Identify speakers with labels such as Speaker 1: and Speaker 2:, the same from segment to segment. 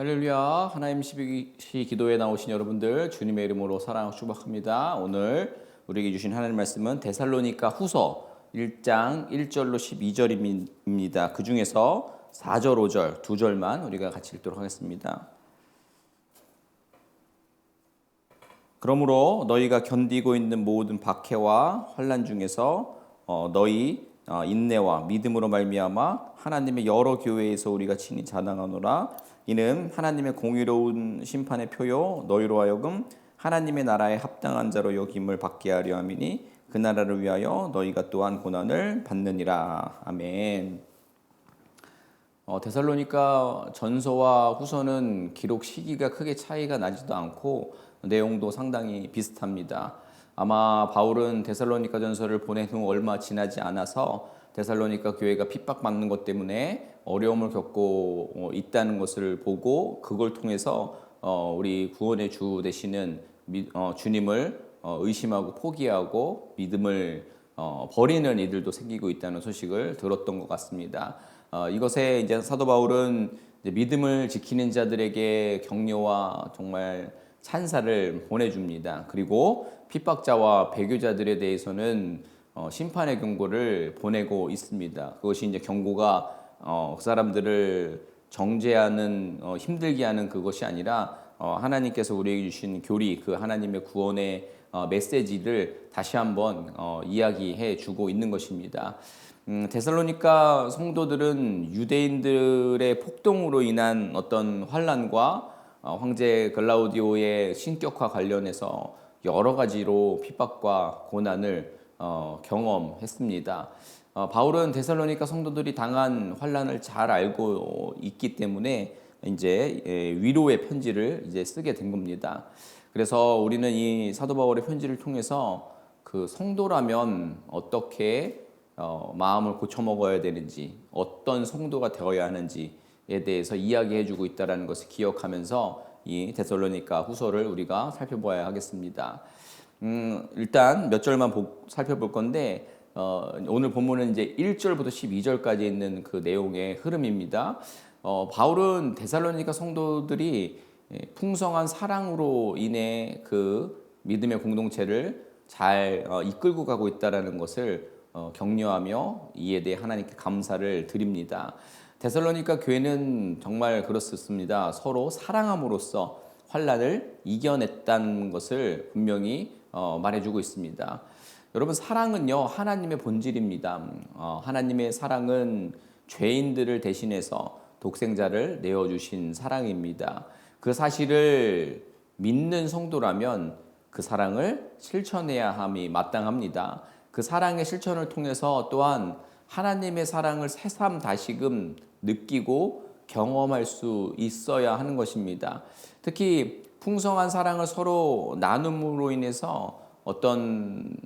Speaker 1: 할렐루야 하나님 시 기도에 나오신 여러분들 주님의 이름으로 사랑 축복합니다. 오늘 우리에게 주신 하나님 말씀은 데살로니가 후서 1장 1절로 12절입니다. 그 중에서 4절 5절 두 절만 우리가 같이 읽도록 하겠습니다. 그러므로 너희가 견디고 있는 모든 박해와 환란 중에서 어, 너희 어, 인내와 믿음으로 말미암아 하나님의 여러 교회에서 우리가 친히 자랑하노라 이는 하나님의 공의로운 심판의 표요 너희로 하여금 하나님의 나라에 합당한 자로 여김을 받게 하려 함이니 그 나라를 위하여 너희가 또한 고난을 받느니라 아멘. 어, 데살로니가 전서와 후서는 기록 시기가 크게 차이가 나지도 않고 내용도 상당히 비슷합니다. 아마 바울은 데살로니가 전서를 보낸 후 얼마 지나지 않아서 데살로니가 교회가 핍박받는 것 때문에 어려움을 겪고 어, 있다는 것을 보고 그걸 통해서 어, 우리 구원의 주 되시는 어, 주님을 의심하고 포기하고 믿음을 버리는 이들도 생기고 있다는 소식을 들었던 것 같습니다. 이것에 이제 사도 바울은 믿음을 지키는 자들에게 격려와 정말 찬사를 보내줍니다. 그리고 핍박자와 배교자들에 대해서는 심판의 경고를 보내고 있습니다. 그것이 이제 경고가 어, 그 사람들을 정죄하는 어, 힘들게 하는 그것이 아니라 어, 하나님께서 우리에게 주신 교리 그 하나님의 구원의 어, 메시지를 다시 한번 어, 이야기해 주고 있는 것입니다. 음, 데살로니가 성도들은 유대인들의 폭동으로 인한 어떤 환란과 어, 황제 글라우디오의 신격화 관련해서 여러 가지로 핍박과 고난을 어, 경험했습니다. 어, 바울은 데살로니가 성도들이 당한 환란을 잘 알고 있기 때문에 이제 예, 위로의 편지를 이제 쓰게 된 겁니다. 그래서 우리는 이 사도 바울의 편지를 통해서 그 성도라면 어떻게 어, 마음을 고쳐 먹어야 되는지, 어떤 성도가 되어야 하는지에 대해서 이야기해 주고 있다라는 것을 기억하면서 이 데살로니가 후서를 우리가 살펴봐야 하겠습니다. 음, 일단 몇 절만 보, 살펴볼 건데 어, 오늘 본문은 이제 1절부터 12절까지 있는 그 내용의 흐름입니다. 어, 바울은 데살로니가 성도들이 예, 풍성한 사랑으로 인해 그 믿음의 공동체를 잘 어, 이끌고 가고 있다라는 것을 어, 격려하며 이에 대해 하나님께 감사를 드립니다. 데살로니가 교회는 정말 그렇습니다. 서로 사랑함으로써 환란을 이겨냈다는 것을 분명히 어, 말해주고 있습니다. 여러분 사랑은요 하나님의 본질입니다. 어, 하나님의 사랑은 죄인들을 대신해서 독생자를 내어 주신 사랑입니다. 그 사실을 믿는 성도라면 그 사랑을 실천해야 함이 마땅합니다. 그 사랑의 실천을 통해서 또한 하나님의 사랑을 새삼 다시금 느끼고 경험할 수 있어야 하는 것입니다. 특히 풍성한 사랑을 서로 나눔으로 인해서 어떤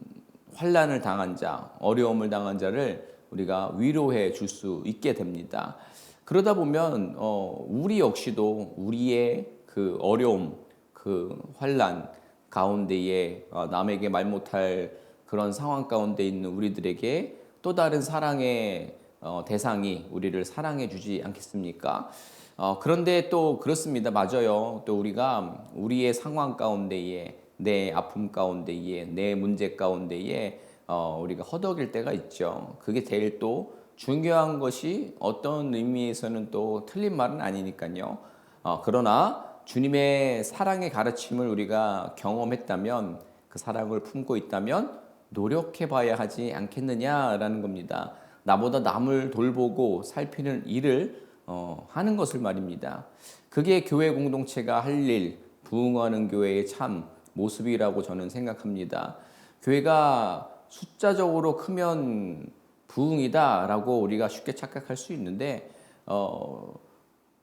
Speaker 1: 환란을 당한 자, 어려움을 당한 자를 우리가 위로해 줄 수 있게 됩니다. 그러다 보면 어, 우리 역시도 우리의 그 어려움, 그 환란 가운데에 어, 남에게 말 못할 그런 상황 가운데 있는 우리들에게 또 다른 사랑의 어, 대상이 우리를 사랑해 주지 않겠습니까? 어, 그런데 또 그렇습니다. 맞아요. 또 우리가 우리의 상황 가운데에 내 아픔 가운데에 내 문제 가운데에 어, 우리가 허덕일 때가 있죠. 그게 제일 또 중요한 것이 어떤 의미에서는 또 틀린 말은 아니니까요. 어, 그러나 주님의 사랑의 가르침을 우리가 경험했다면 그 사랑을 품고 있다면 노력해 봐야 하지 않겠느냐라는 겁니다. 나보다 남을 돌보고 살피는 일을 어, 하는 것을 말입니다. 그게 교회 공동체가 할 일, 부흥하는 교회의 참 모습이라고 저는 생각합니다. 교회가 숫자적으로 크면 부흥이다라고 우리가 쉽게 착각할 수 있는데 어,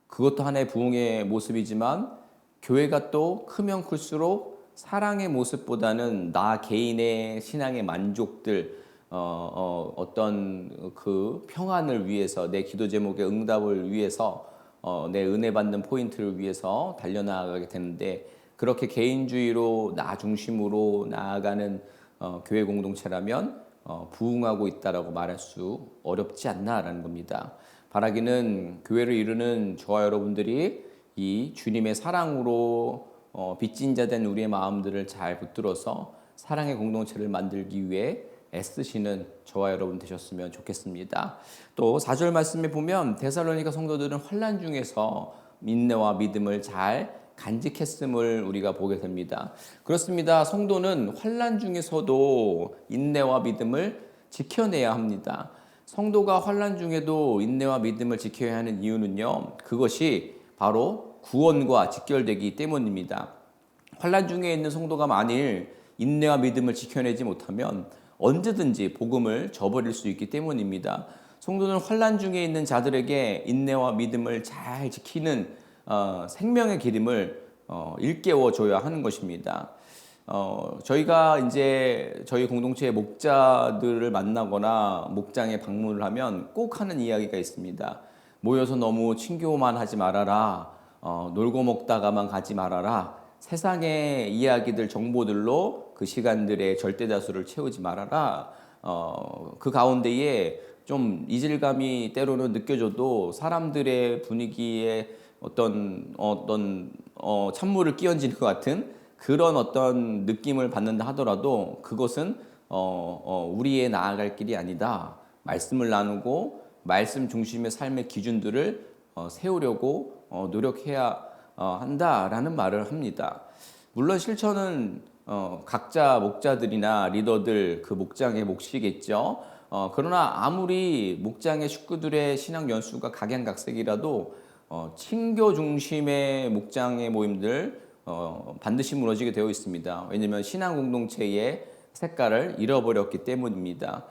Speaker 1: 그것도 하나의 부흥의 모습이지만 교회가 또 크면 클수록 사랑의 모습보다는 나 개인의 신앙의 만족들 어, 어, 떤 그 평안을 위해서 내 기도 제목의 응답을 위해서 어, 내 은혜 받는 포인트를 위해서 달려나가게 되는데 그렇게 개인주의로 나 중심으로 나아가는 어, 교회 공동체라면 어, 부흥하고 있다라고 말할 수 어렵지 않나라는 겁니다. 바라기는 교회를 이루는 저와 여러분들이 이 주님의 사랑으로 어, 빚진 자 된 우리의 마음들을 잘 붙들어서 사랑의 공동체를 만들기 위해 애쓰시는 저와 여러분 되셨으면 좋겠습니다. 또 4절 말씀에 보면 데살로니가 성도들은 환란 중에서 인내와 믿음을 잘 간직했음을 우리가 보게 됩니다. 그렇습니다. 성도는 환란 중에서도 인내와 믿음을 지켜내야 합니다. 성도가 환란 중에도 인내와 믿음을 지켜야 하는 이유는요. 그것이 바로 구원과 직결되기 때문입니다. 환란 중에 있는 성도가 만일 인내와 믿음을 지켜내지 못하면 언제든지 복음을 저버릴 수 있기 때문입니다. 성도는 환란 중에 있는 자들에게 인내와 믿음을 잘 지키는 어, 생명의 기름을 어, 일깨워 줘야 하는 것입니다. 어, 저희가 이제 저희 공동체의 목자들을 만나거나 목장에 방문을 하면 꼭 하는 이야기가 있습니다. 모여서 너무 친교만 하지 말아라. 어, 놀고 먹다가만 가지 말아라. 세상의 이야기들, 정보들로 그 시간들의 절대 다수를 채우지 말아라. 어, 그 가운데에 좀 이질감이 때로는 느껴져도 사람들의 분위기에 어떤 어떤 어, 찬물을 끼얹는 것 같은 그런 어떤 느낌을 받는다 하더라도 그것은 어, 어, 우리의 나아갈 길이 아니다. 말씀을 나누고 말씀 중심의 삶의 기준들을 어, 세우려고 어, 노력해야 어, 한다라는 말을 합니다. 물론 실천은 어, 각자 목자들이나 리더들 그 목장의 몫이겠죠. 어, 그러나 아무리 목장의 식구들의 신앙 연수가 각양각색이라도 어, 친교 중심의 목장의 모임들 어, 반드시 무너지게 되어 있습니다. 왜냐하면 신앙 공동체의 색깔을 잃어버렸기 때문입니다.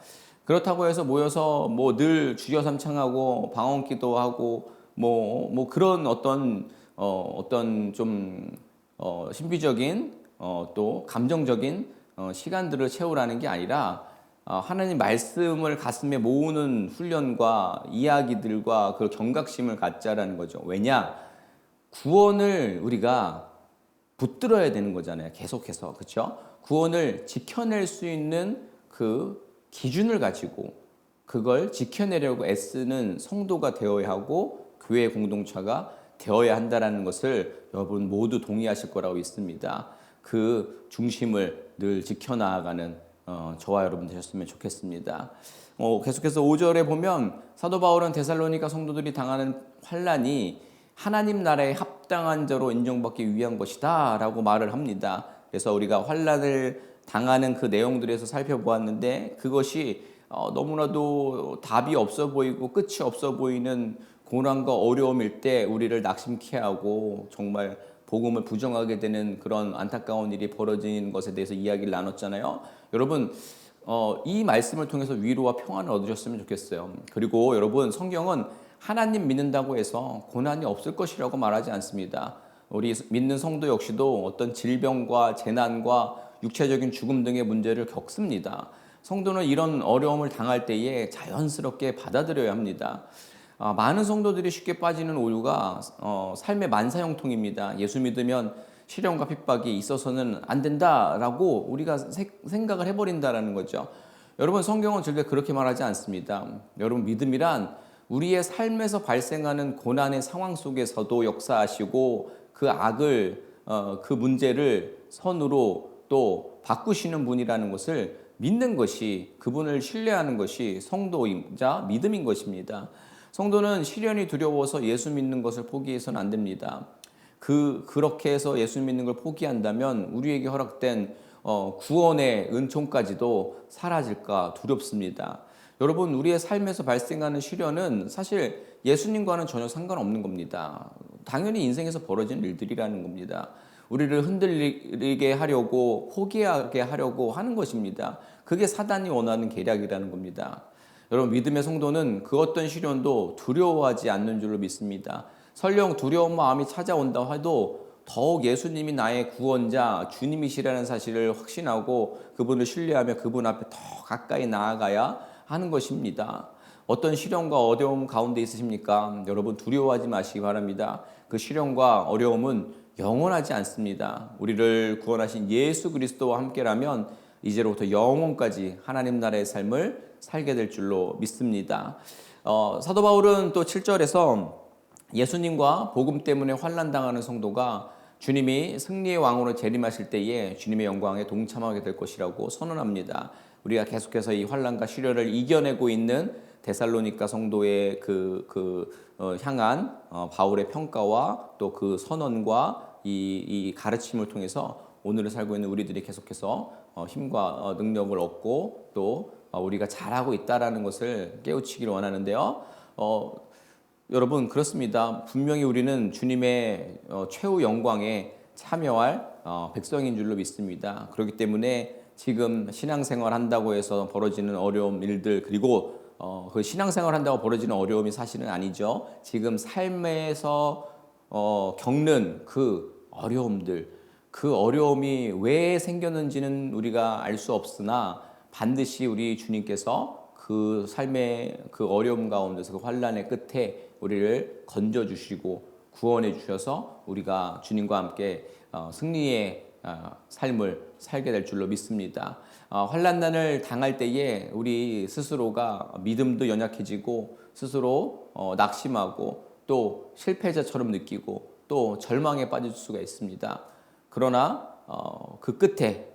Speaker 1: 그렇다고 해서 모여서 뭐 늘 주여 삼창하고 방언 기도 하고 뭐, 뭐 그런 어떤, 어, 어떤 좀, 어, 신비적인, 어, 또 감정적인 어, 시간들을 채우라는 게 아니라 어, 하나님 말씀을 가슴에 모으는 훈련과 이야기들과 그 경각심을 갖자라는 거죠. 왜냐? 구원을 우리가 붙들어야 되는 거잖아요. 계속해서. 그렇죠? 구원을 지켜낼 수 있는 그 기준을 가지고 그걸 지켜내려고 애쓰는 성도가 되어야 하고 교회 공동체가 되어야 한다라는 것을 여러분 모두 동의하실 거라고 믿습니다. 그 중심을 늘 지켜나가는 어, 저와 여러분 되셨으면 좋겠습니다. 어, 계속해서 5절에 보면 사도 바울은 데살로니가 성도들이 당하는 환란이 하나님 나라에 합당한 자로 인정받기 위한 것이다라고 말을 합니다. 그래서 우리가 환란을 당하는 그 내용들에서 살펴보았는데 그것이 어, 너무나도 답이 없어 보이고 끝이 없어 보이는 고난과 어려움일 때 우리를 낙심케 하고 정말 복음을 부정하게 되는 그런 안타까운 일이 벌어지는 것에 대해서 이야기를 나눴잖아요. 여러분 어, 이 말씀을 통해서 위로와 평안을 얻으셨으면 좋겠어요. 그리고 여러분 성경은 하나님 믿는다고 해서 고난이 없을 것이라고 말하지 않습니다. 우리 믿는 성도 역시도 어떤 질병과 재난과 육체적인 죽음 등의 문제를 겪습니다. 성도는 이런 어려움을 당할 때에 자연스럽게 받아들여야 합니다. 아, 많은 성도들이 쉽게 빠지는 오류가 어, 삶의 만사형통입니다. 예수 믿으면 시련과 핍박이 있어서는 안 된다라고 우리가 세, 생각을 해버린다라는 거죠. 여러분 성경은 절대 그렇게 말하지 않습니다. 여러분 믿음이란 우리의 삶에서 발생하는 고난의 상황 속에서도 역사하시고 그 악을 어, 그 문제를 선으로 또 바꾸시는 분이라는 것을 믿는 것이 그분을 신뢰하는 것이 성도이자 믿음인 것입니다. 성도는 시련이 두려워서 예수 믿는 것을 포기해서는 안 됩니다. 그 그렇게 해서 예수 믿는 걸 포기한다면 우리에게 허락된 어, 구원의 은총까지도 사라질까 두렵습니다. 여러분 우리의 삶에서 발생하는 시련은 사실 예수님과는 전혀 상관없는 겁니다. 당연히 인생에서 벌어지는 일들이라는 겁니다. 우리를 흔들리게 하려고 포기하게 하려고 하는 것입니다. 그게 사단이 원하는 계략이라는 겁니다. 여러분 믿음의 성도는 그 어떤 시련도 두려워하지 않는 줄로 믿습니다. 설령 두려운 마음이 찾아온다 해도 더욱 예수님이 나의 구원자 주님이시라는 사실을 확신하고 그분을 신뢰하며 그분 앞에 더 가까이 나아가야 하는 것입니다. 어떤 시련과 어려움 가운데 있으십니까? 여러분 두려워하지 마시기 바랍니다. 그 시련과 어려움은 영원하지 않습니다. 우리를 구원하신 예수 그리스도와 함께라면 이제로부터 영원까지 하나님 나라의 삶을 살게 될 줄로 믿습니다. 어, 사도 바울은 또 7절에서 예수님과 복음 때문에 환난 당하는 성도가 주님이 승리의 왕으로 재림하실 때에 주님의 영광에 동참하게 될 것이라고 선언합니다. 우리가 계속해서 이 환난과 시련을 이겨내고 있는 데살로니가 성도의 그, 그 어, 향한 어, 바울의 평가와 또 그 선언과 이, 이 가르침을 통해서 오늘을 살고 있는 우리들이 계속해서 어, 힘과 어, 능력을 얻고 또 어, 우리가 잘하고 있다라는 것을 깨우치기를 원하는데요. 어, 여러분 그렇습니다. 분명히 우리는 주님의 어, 최후 영광에 참여할 어, 백성인 줄로 믿습니다. 그렇기 때문에 지금 신앙생활 한다고 해서 벌어지는 어려움 일들 그리고 어, 그 신앙생활 한다고 벌어지는 어려움이 사실은 아니죠. 지금 삶에서 어, 겪는 그 어려움들 그 어려움이 왜 생겼는지는 우리가 알 수 없으나 반드시 우리 주님께서 그 삶의 그 어려움 가운데서 그 환란의 끝에 우리를 건져 주시고 구원해 주셔서 우리가 주님과 함께 어, 승리의 어, 삶을 살게 될 줄로 믿습니다. 어, 환란난을 당할 때에 우리 스스로가 믿음도 연약해지고 스스로 어, 낙심하고 또 실패자처럼 느끼고 또 절망에 빠질 수가 있습니다. 그러나 어, 그 끝에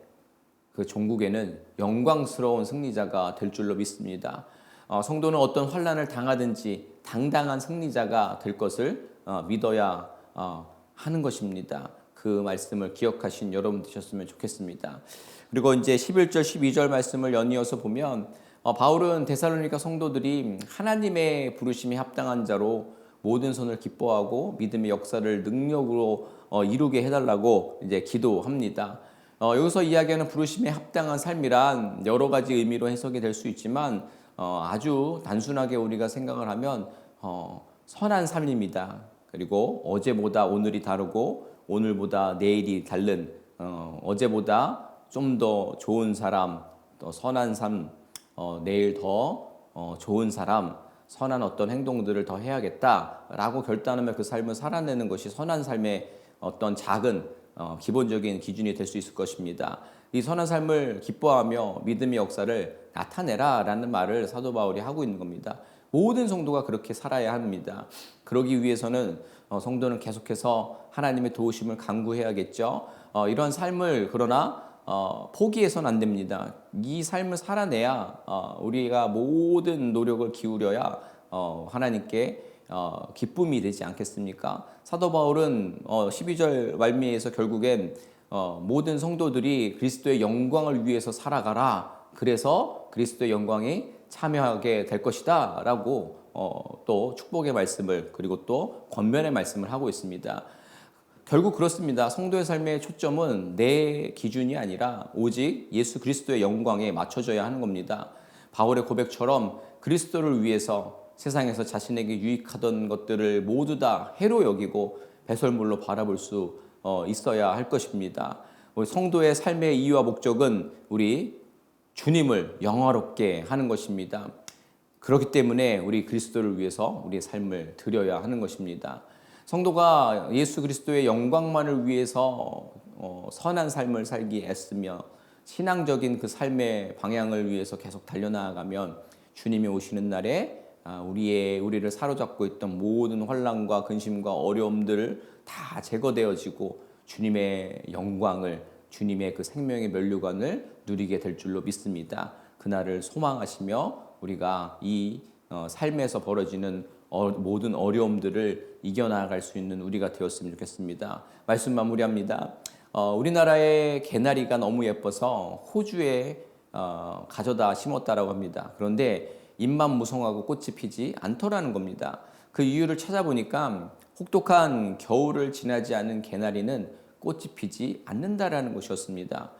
Speaker 1: 그 종국에는 영광스러운 승리자가 될 줄로 믿습니다. 어, 성도는 어떤 환란을 당하든지 당당한 승리자가 될 것을 어, 믿어야 어, 하는 것입니다. 그 말씀을 기억하신 여러분 되셨으면 좋겠습니다. 그리고 이제 11절 12절 말씀을 연이어서 보면 어, 바울은 데살로니가 성도들이 하나님의 부르심이 합당한 자로 모든 손을 기뻐하고 믿음의 역사를 능력으로 어, 이루게 해달라고 이제 기도합니다. 어, 여기서 이야기하는 부르심에 합당한 삶이란 여러 가지 의미로 해석이 될 수 있지만 어, 아주 단순하게 우리가 생각을 하면 어, 선한 삶입니다. 그리고 어제보다 오늘이 다르고 오늘보다 내일이 다른 어, 어제보다 좀 더 좋은 사람, 또 선한 삶, 어, 내일 더 어, 좋은 사람, 선한 어떤 행동들을 더 해야겠다라고 결단하며 그 삶을 살아내는 것이 선한 삶의 어떤 작은 어, 기본적인 기준이 될 수 있을 것입니다. 이 선한 삶을 기뻐하며 믿음의 역사를 나타내라라는 말을 사도 바울이 하고 있는 겁니다. 모든 성도가 그렇게 살아야 합니다. 그러기 위해서는 어, 성도는 계속해서 하나님의 도우심을 간구해야겠죠. 어, 이런 삶을 그러나 어, 포기해서는 안 됩니다. 이 삶을 살아내야 어, 우리가 모든 노력을 기울여야 어, 하나님께 어, 기쁨이 되지 않겠습니까? 사도 바울은 어, 12절 말미에서 결국엔 어, 모든 성도들이 그리스도의 영광을 위해서 살아가라. 그래서 그리스도의 영광이 참여하게 될 것이다 라고 어, 또 축복의 말씀을 그리고 또 권면의 말씀을 하고 있습니다. 결국 그렇습니다. 성도의 삶의 초점은 내 기준이 아니라 오직 예수 그리스도의 영광에 맞춰져야 하는 겁니다. 바울의 고백처럼 그리스도를 위해서 세상에서 자신에게 유익하던 것들을 모두 다 해로 여기고 배설물로 바라볼 수 어, 있어야 할 것입니다. 우리 성도의 삶의 이유와 목적은 우리 주님을 영화롭게 하는 것입니다. 그렇기 때문에 우리 그리스도를 위해서 우리의 삶을 드려야 하는 것입니다. 성도가 예수 그리스도의 영광만을 위해서 어, 선한 삶을 살기 애쓰며 신앙적인 그 삶의 방향을 위해서 계속 달려나가면 주님이 오시는 날에 아, 우리의 우리를 사로잡고 있던 모든 환란과 근심과 어려움들 다 제거되어지고 주님의 영광을 주님의 그 생명의 면류관을 누리게 될 줄로 믿습니다. 그날을 소망하시며 우리가 이 어, 삶에서 벌어지는 어, 모든 어려움들을 이겨나갈 수 있는 우리가 되었으면 좋겠습니다. 말씀 마무리합니다. 어, 우리나라의 개나리가 너무 예뻐서 호주에 어, 가져다 심었다라고 합니다. 그런데 잎만 무성하고 꽃이 피지 않더라는 겁니다. 그 이유를 찾아보니까 혹독한 겨울을 지나지 않은 개나리는 꽃이 피지 않는다라는 것이었습니다.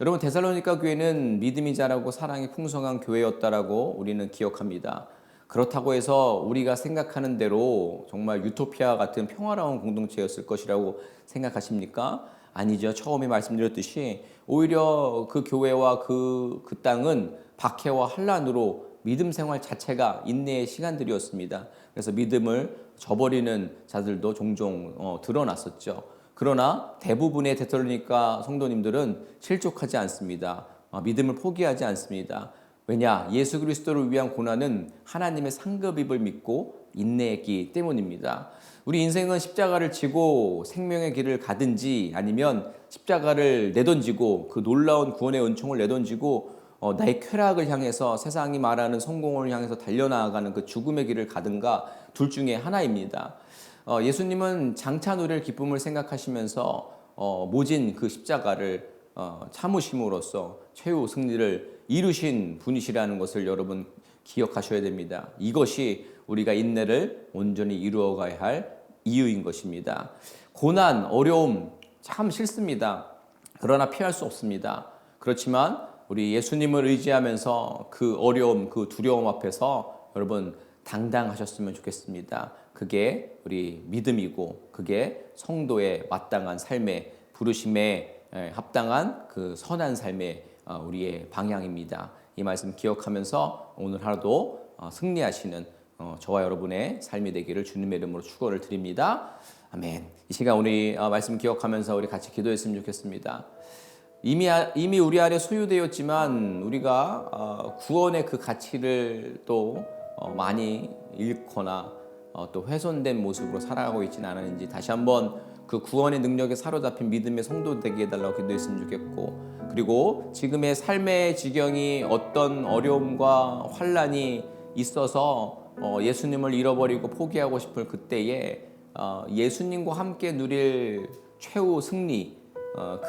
Speaker 1: 여러분 데살로니가 교회는 믿음이 자라고 사랑이 풍성한 교회였다라고 우리는 기억합니다. 그렇다고 해서 우리가 생각하는 대로 정말 유토피아 같은 평화로운 공동체였을 것이라고 생각하십니까? 아니죠. 처음에 말씀드렸듯이 오히려 그 교회와 그, 그 땅은 박해와 환란으로 믿음 생활 자체가 인내의 시간들이었습니다. 그래서 믿음을 저버리는 자들도 종종 어, 드러났었죠. 그러나 대부분의 데살로니가 성도님들은 실족하지 않습니다. 어, 믿음을 포기하지 않습니다. 왜냐? 예수 그리스도를 위한 고난은 하나님의 상급입을 믿고 인내했기 때문입니다. 우리 인생은 십자가를 지고 생명의 길을 가든지 아니면 십자가를 내던지고 그 놀라운 구원의 은총을 내던지고 어, 나의 쾌락을 향해서 세상이 말하는 성공을 향해서 달려나가는 그 죽음의 길을 가든가 둘 중에 하나입니다. 어, 예수님은 장차 누릴 기쁨을 생각하시면서 어, 모진 그 십자가를 어, 참으심으로써 최후 승리를 이루신 분이시라는 것을 여러분 기억하셔야 됩니다. 이것이 우리가 인내를 온전히 이루어가야 할 이유인 것입니다. 고난, 어려움 참 싫습니다. 그러나 피할 수 없습니다. 그렇지만 우리 예수님을 의지하면서 그 어려움, 그 두려움 앞에서 여러분 당당하셨으면 좋겠습니다. 그게 우리 믿음이고 그게 성도의 마땅한 삶의 부르심에 합당한 그 선한 삶의 어, 우리의 방향입니다. 이 말씀 기억하면서 오늘 하루도 어, 승리하시는 어, 저와 여러분의 삶이 되기를 주님의 이름으로 축원을 드립니다. 아멘. 이 시간 우리 말씀 기억하면서 우리 같이 기도했으면 좋겠습니다. 이미 이미 우리 안에 소유되었지만 우리가 구원의 그 가치를 또 많이 잃거나 또 훼손된 모습으로 살아가고 있지는 않은지 다시 한번 그 구원의 능력에 사로잡힌 믿음의 성도 되게 해달라고 기도했으면 좋겠고 그리고 지금의 삶의 지경이 어떤 어려움과 환란이 있어서 어, 예수님을 잃어버리고 포기하고 싶을 그때에 어, 예수님과 함께 누릴 최후 승리 어,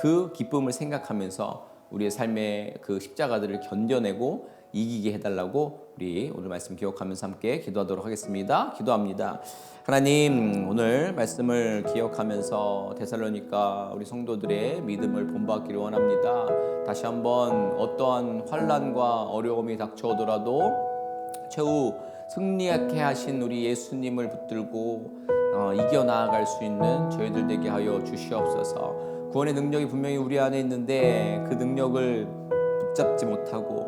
Speaker 1: 그 기쁨을 생각하면서 우리의 삶의 그 십자가들을 견뎌내고 이기게 해달라고 우리 오늘 말씀 기억하면서 함께 기도하도록 하겠습니다. 기도합니다. 하나님 오늘 말씀을 기억하면서 데살로니까 우리 성도들의 믿음을 본받기를 원합니다. 다시 한번 어떠한 환란과 어려움이 닥쳐오더라도 최후 승리하게 하신 우리 예수님을 붙들고 어, 이겨 나아갈 수 있는 저희들 되게 하여 주시옵소서. 구원의 능력이 분명히 우리 안에 있는데 그 능력을 붙잡지 못하고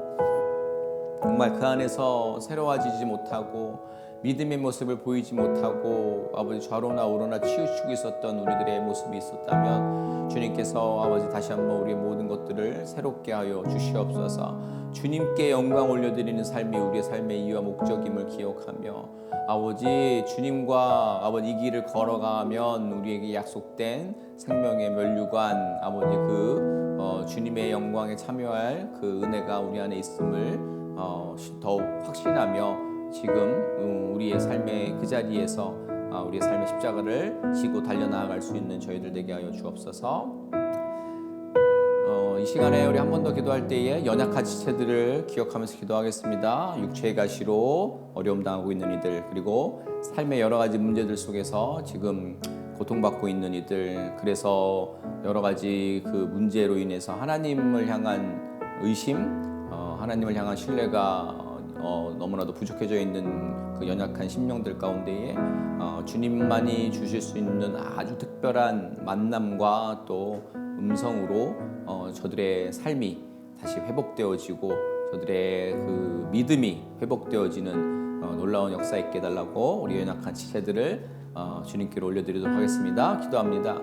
Speaker 1: 정말 그 안에서 새로워지지 못하고 믿음의 모습을 보이지 못하고 아버지 좌로나 우로나 치우치고 있었던 우리들의 모습이 있었다면 주님께서 아버지 다시 한번 우리의 모든 것들을 새롭게 하여 주시옵소서. 주님께 영광 올려드리는 삶이 우리의 삶의 이유와 목적임을 기억하며 아버지 주님과 아버지 이 길을 걸어가면 우리에게 약속된 생명의 멸류관 아버지 그 어, 주님의 영광에 참여할 그 은혜가 우리 안에 있음을 어, 더욱 확신하며 지금 음, 우리의 삶의 그 자리에서 아, 우리의 삶의 십자가를 지고 달려나갈 수 있는 저희들 되게 하여 주옵소서. 어, 이 시간에 우리 한 번 더 기도할 때에 연약한 지체들을 기억하면서 기도하겠습니다. 육체의 가시로 어려움 당하고 있는 이들 그리고 삶의 여러 가지 문제들 속에서 지금 고통받고 있는 이들 그래서 여러 가지 그 문제로 인해서 하나님을 향한 의심, 어, 하나님을 향한 신뢰가 어, 너무나도 부족해져 있는 그 연약한 심령들 가운데에 어, 주님만이 주실 수 있는 아주 특별한 만남과 또 음성으로 어, 저들의 삶이 다시 회복되어지고 저들의 그 믿음이 회복되어지는 어, 놀라운 역사 있게 달라고 우리 연약한 지체들을 어, 주님께로 올려드리도록 하겠습니다. 기도합니다.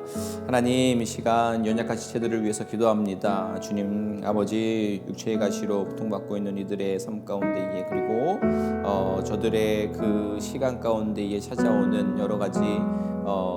Speaker 1: 하나님 이 시간 연약한 지체들을 위해서 기도합니다. 주님 아버지 육체의 가시로 고통받고 있는 이들의 삶 가운데에 그리고 어, 저들의 그 시간 가운데에 찾아오는 여러 가지 어,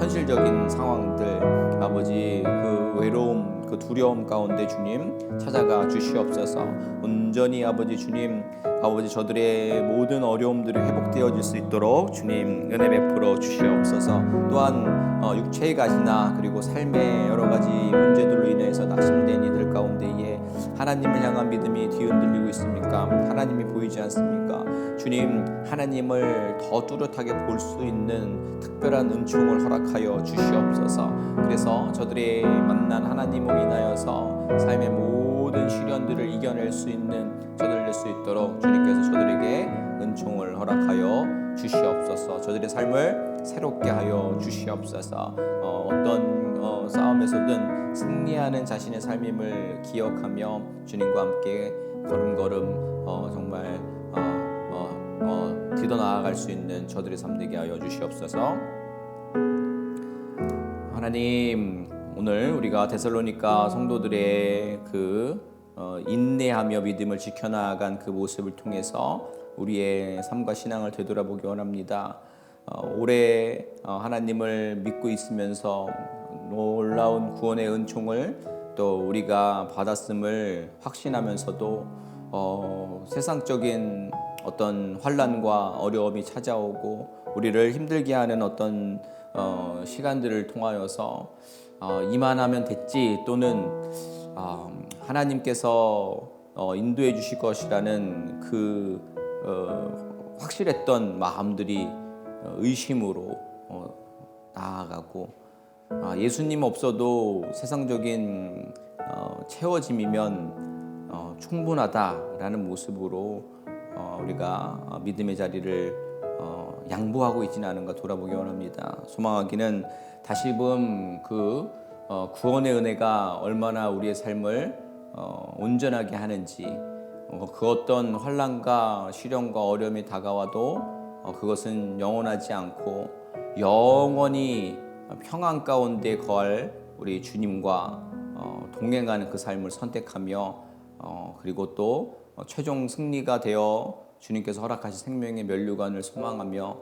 Speaker 1: 현실적인 상황들 아버지 그 외로움 그 두려움 가운데 주님 찾아가 주시옵소서 온전히 아버지 주님 아버지 저들의 모든 어려움들이 회복되어질 수 있도록 주님 은혜 베풀어 주시옵소서. 또한 어, 육체의 가시나 그리고 삶의 여러 가지 문제들로 인해서 낙심된 이들 가운데에 하나님을 향한 믿음이 뒤흔들리고 있습니까? 하나님이 보이지 않습니까? 주님 하나님을 더 뚜렷하게 볼 수 있는 특별한 은총을 허락하여 주시옵소서. 그래서 저들의 만난 하나님을 인하여서 삶의 모든 시련들을 이겨낼 수 있는 저들 낼수 있도록 주님께서 저들에게 은총을 허락하여 주시옵소서. 저들의 삶을 새롭게 하여 주시옵소서. 어, 떤 어, 싸움에서든 승리하는 자신의 삶임을 기억하며 주님과 함께 걸음걸음 어, 정말 어, 어, 어, 뒤더 나아갈 수 있는 저들의 삶 되게 하여 주시옵소서. 하나님 오늘 우리가 데살로니가 성도들의 그 어, 인내하며 믿음을 지켜나간 그 모습을 통해서 우리의 삶과 신앙을 되돌아보기 원합니다. 어, 올해 어, 하나님을 믿고 있으면서 놀라운 구원의 은총을 또 우리가 받았음을 확신하면서도 어, 세상적인 어떤 환란과 어려움이 찾아오고 우리를 힘들게 하는 어떤 어, 시간들을 통하여서 어, 이만하면 됐지 또는 어, 하나님께서 어, 인도해 주실 것이라는 그 어, 확실했던 마음들이 어, 의심으로 어, 나아가고 아, 예수님 없어도 세상적인 어, 채워짐이면 어, 충분하다라는 모습으로 어, 우리가 어, 믿음의 자리를 어, 양보하고 있지는 않은가 돌아보기 원합니다. 소망하기는 다시금 그 어, 구원의 은혜가 얼마나 우리의 삶을 어, 온전하게 하는지 어, 그 어떤 환란과 시련과 어려움이 다가와도 어, 그것은 영원하지 않고 영원히 평안 가운데 거할 우리 주님과 어, 동행하는 그 삶을 선택하며 어, 그리고 또 어, 최종 승리가 되어 주님께서 허락하신 생명의 면류관을 소망하며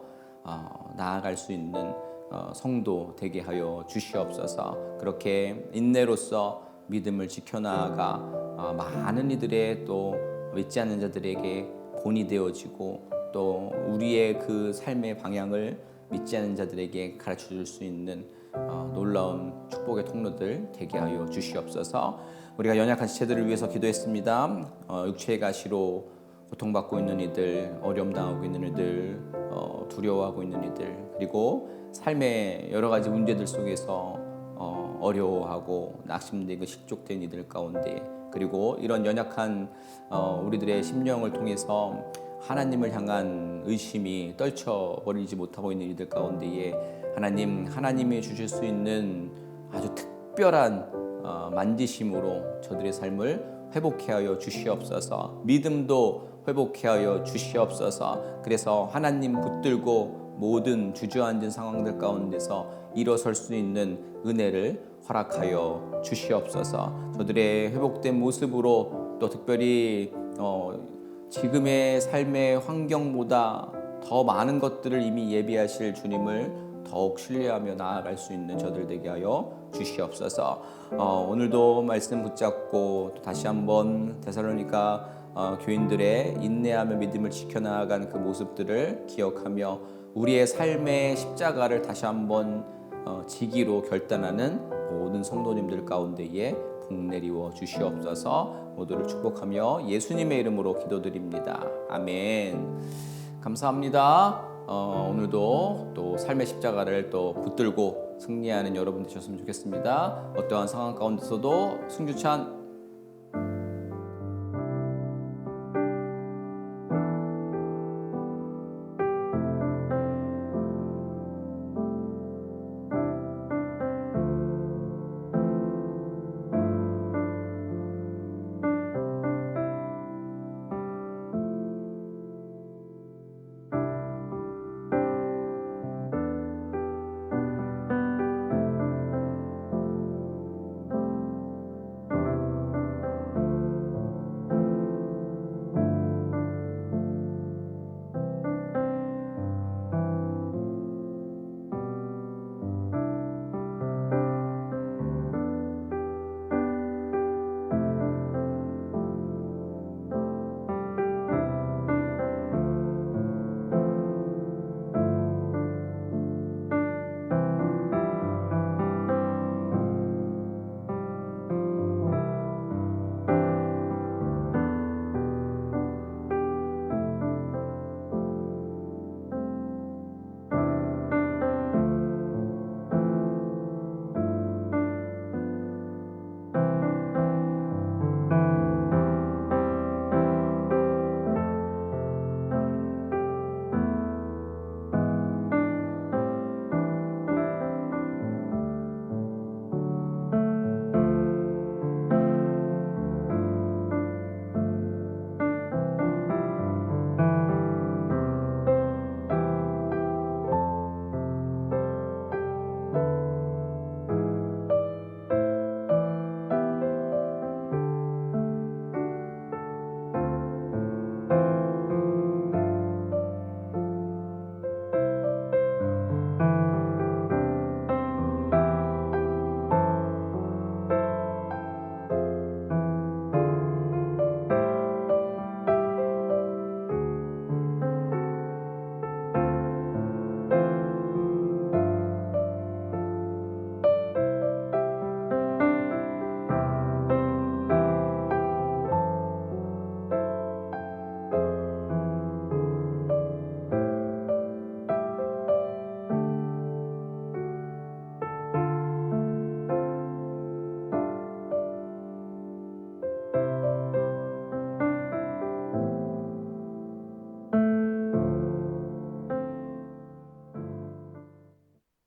Speaker 1: 어, 나아갈 수 있는 어, 성도 되게 하여 주시옵소서. 그렇게 인내로서 믿음을 지켜나가 어, 많은 이들의 또 믿지 않는 자들에게 본이 되어지고 또 우리의 그 삶의 방향을 믿지 않는 자들에게 가르쳐 줄 수 있는 어, 놀라운 축복의 통로들 되게 하여 주시옵소서. 우리가 연약한 지체들을 위해서 기도했습니다. 어, 육체의 가시로 고통받고 있는 이들, 어려움 당하고 있는 이들, 어, 두려워하고 있는 이들, 그리고 삶의 여러 가지 문제들 속에서 어, 어려워하고 낙심되고 실족된 이들 가운데 그리고 이런 연약한 어, 우리들의 심령을 통해서 하나님을 향한 의심이 떨쳐버리지 못하고 있는 이들 가운데에 하나님 하나님이 주실 수 있는 아주 특별한 어, 만지심으로 저들의 삶을 회복해 하여 주시옵소서. 믿음도 회복해 하여 주시옵소서. 그래서 하나님 붙들고 모든 주저앉은 상황들 가운데서 일어설 수 있는 은혜를 허락하여 주시옵소서. 저들의 회복된 모습으로 또 특별히 어, 지금의 삶의 환경보다 더 많은 것들을 이미 예비하실 주님을 더욱 신뢰하며 나아갈 수 있는 저들 되게 하여 주시옵소서. 어, 오늘도 말씀 붙잡고 또 다시 한번 데살로니가 어, 교인들의 인내하며 믿음을 지켜나가는 그 모습들을 기억하며 우리의 삶의 십자가를 다시 한번 어, 지기로 결단하는 모든 성도님들 가운데에 복 내리워 주시옵소서 모두를 축복하며 예수님의 이름으로 기도드립니다. 아멘. 감사합니다. 어, 오늘도 또 삶의 십자가를 또 붙들고 승리하는 여러분 되셨으면 좋겠습니다. 어떠한 상황 가운데서도 승주찬